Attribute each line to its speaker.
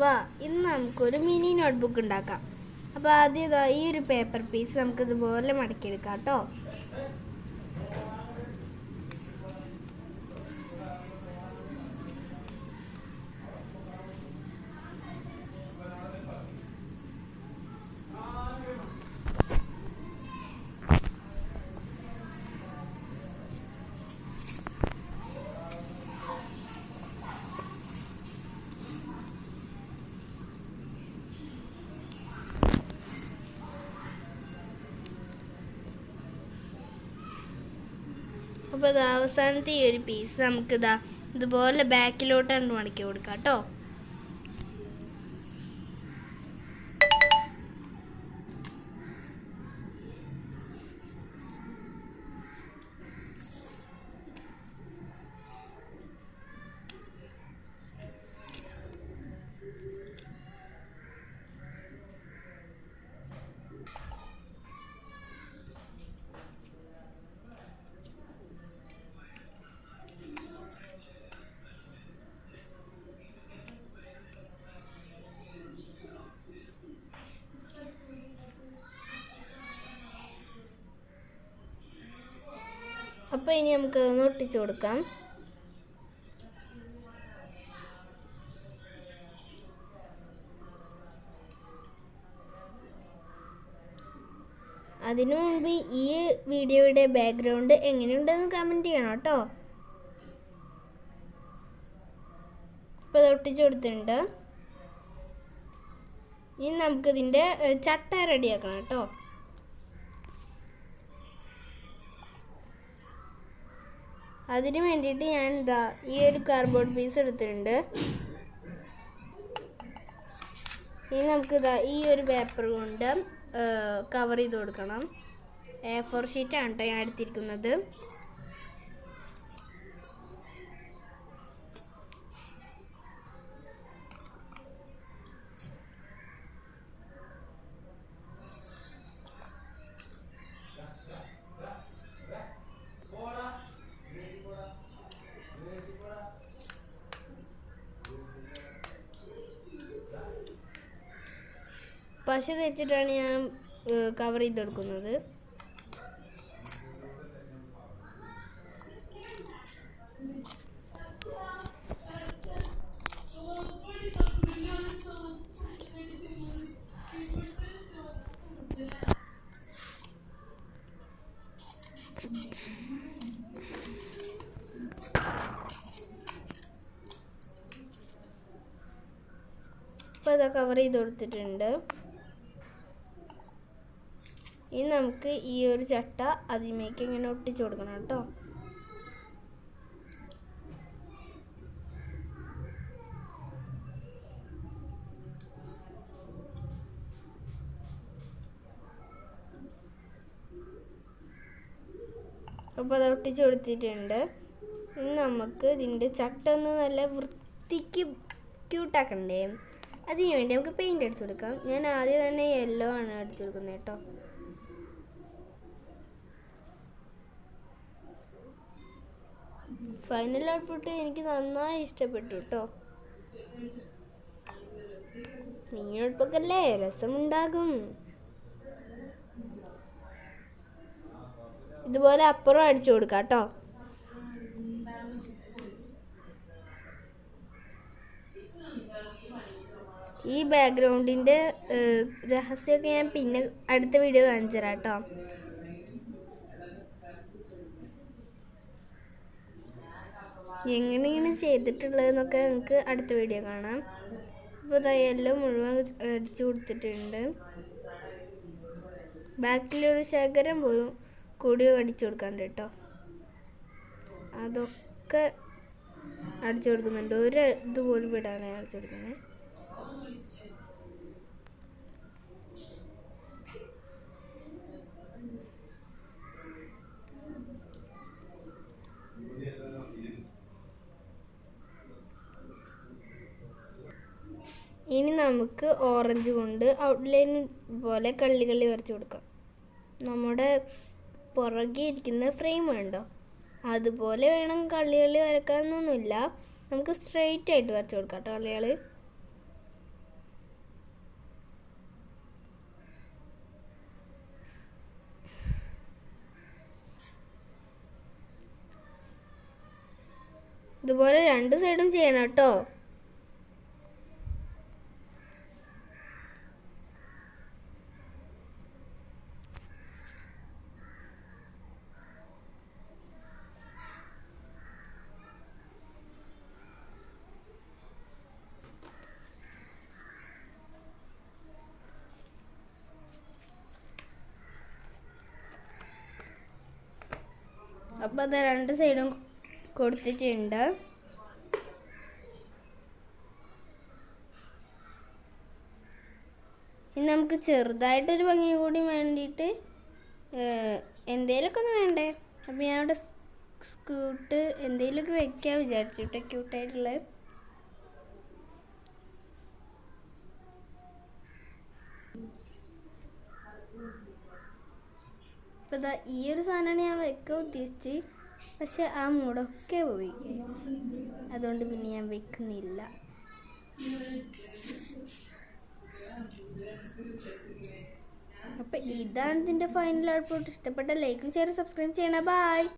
Speaker 1: വാ ഇന്ന് നമുക്കൊരു മിനി നോട്ട്ബുക്ക് ഉണ്ടാക്കാം. അപ്പോൾ ആദ്യം ഈ ഒരു പേപ്പർ പീസ് നമുക്കിതുപോലെ മടക്കിയെടുക്കാം കേട്ടോ. അപ്പോൾ ഇത് അവസാനത്തെ ഈ ഒരു പീസ് നമുക്കിതാ ഇതുപോലെ ബാക്കിലോട്ടാണ് മടക്കി കൊടുക്കാം കേട്ടോ. അപ്പോൾ ഇനി നമുക്ക് ഒട്ടിച്ചു കൊടുക്കാം. അതിനു മുൻപ് ഈ വീഡിയോയുടെ ബാക്ക്ഗ്രൗണ്ട് എങ്ങനെയുണ്ടെന്ന് കമന്റ് ചെയ്യണം കേട്ടോ. ഇപ്പോൾ ഇത് ഒട്ടിച്ചു കൊടുത്തിട്ടുണ്ട്. ഇനി നമുക്കിതിന്റെ ചട്ട റെഡിയാക്കണം കേട്ടോ. അതിന് വേണ്ടിയിട്ട് ഞാൻ എന്താ ഈ ഒരു കാർഡ്ബോർഡ് പീസ് എടുത്തിട്ടുണ്ട്. ഇനി നമുക്ക് ഇതാ ഈ ഒരു പേപ്പർ കൊണ്ട് കവർ ചെയ്ത് കൊടുക്കണം. എ ഫോർ ഷീറ്റാണ് കേട്ടോ ഞാൻ എടുത്തിരിക്കുന്നത്. പശ തേച്ചിട്ടാണ് ഞാൻ കവർ ചെയ്ത് കൊടുക്കുന്നത്. ഇപ്പോൾ അത് കവർ ചെയ്ത് കൊടുത്തിട്ടുണ്ട്. ഇനി നമുക്ക് ഈ ഒരു ചട്ട അതിമേക്ക് ഇങ്ങനെ ഒട്ടിച്ചു കൊടുക്കണം കേട്ടോ. അപ്പോൾ അത് ഒട്ടിച്ചു കൊടുത്തിട്ടുണ്ട്. ഇനി നമുക്ക് ഇതിന്റെ ചട്ട ഒന്ന് നല്ല വൃത്തിക്ക് ക്യൂട്ടാക്കണ്ടേ അതിന് വേണ്ടി നമുക്ക് പെയിന്റ് അടിച്ചു കൊടുക്കാം. ഞാൻ ആദ്യം തന്നെ യെല്ലോ ആണ് അടിച്ചു കൊടുക്കുന്നത് കേട്ടോ. ഫൈനൽ ഔട്ട്പുട്ട് എനിക്ക് നന്നായി ഇഷ്ടപ്പെട്ടു കേട്ടോ നീയൊഴുപ്പൊക്കല്ലേ രസമുണ്ടാകും. ഇതുപോലെ അപ്പുറം അടിച്ചു കൊടുക്കാം കേട്ടോ ഈ ബാക്ക്ഗ്രൗണ്ടിന്റെ രഹസ്യമൊക്കെ ഞാൻ പിന്നെ അടുത്ത വീഡിയോ കാണിച്ചു തരാം കേട്ടോ എങ്ങനെയാണ് ചെയ്തിട്ടുള്ളതെന്നൊക്കെ നിങ്ങൾക്ക് അടുത്ത വീഡിയോ കാണാം. ഇപ്പോൾ തയ്യലും മുഴുവൻ അടിച്ചു കൊടുത്തിട്ടുണ്ട്. ബാക്കിലൊരു ശേഖരം പോലും കൂടി അടിച്ചു കൊടുക്കാണ്ട് കേട്ടോ. അതൊക്കെ അടിച്ചു കൊടുക്കുന്നുണ്ട്. ഒരു ഇതുപോലും വിടാനാണ് അടിച്ചു കൊടുക്കുന്നത്. നമുക്ക് ഓറഞ്ച് കൊണ്ട് ഔട്ട്ലൈൻ പോലെ കള്ളികളി വരച്ച് കൊടുക്കാം. നമ്മുടെ പുറകെ ഇരിക്കുന്ന ഫ്രെയിം വേണ്ടോ അതുപോലെ വേണം കള്ളികളി വരക്കാനൊന്നുമില്ല. നമുക്ക് സ്ട്രെയിറ്റ് ആയിട്ട് വരച്ച് കൊടുക്കാം കേട്ടോ കള്ളികൾ ഇതുപോലെ രണ്ട് സൈഡും ചെയ്യണം കേട്ടോ അപ്പോൾ അത് രണ്ട് സൈഡും കൊടുത്തിട്ടുണ്ട്. ഇനി നമുക്ക് ചെറുതായിട്ടൊരു ഭംഗി കൂടി വേണ്ടിയിട്ട് എന്തേലൊക്കെ ഒന്ന് വേണ്ടേ? അപ്പം ഞാൻ അവിടെ സ്കൂട്ട് എന്തേലൊക്കെ വെക്കാൻ വിചാരിച്ചിട്ട് ക്യൂട്ടായിട്ടുള്ളത് അപ്പോൾ ഇതാ ഈ ഒരു സാധനമാണ് ഞാൻ വെക്കാൻ ഉദ്ദേശിച്ച് പക്ഷെ ആ മൂടൊക്കെ പോയി. അതുകൊണ്ട് പിന്നെ ഞാൻ വെക്കുന്നില്ല. അപ്പം ഇതാണ് ഇതിന്റെ ഫൈനൽ ഔട്ട്പുട്ട് ഇഷ്ടപ്പെട്ട ലൈക്കും ഷെയർ സബ്സ്ക്രൈബ് ചെയ്യണം. ബൈ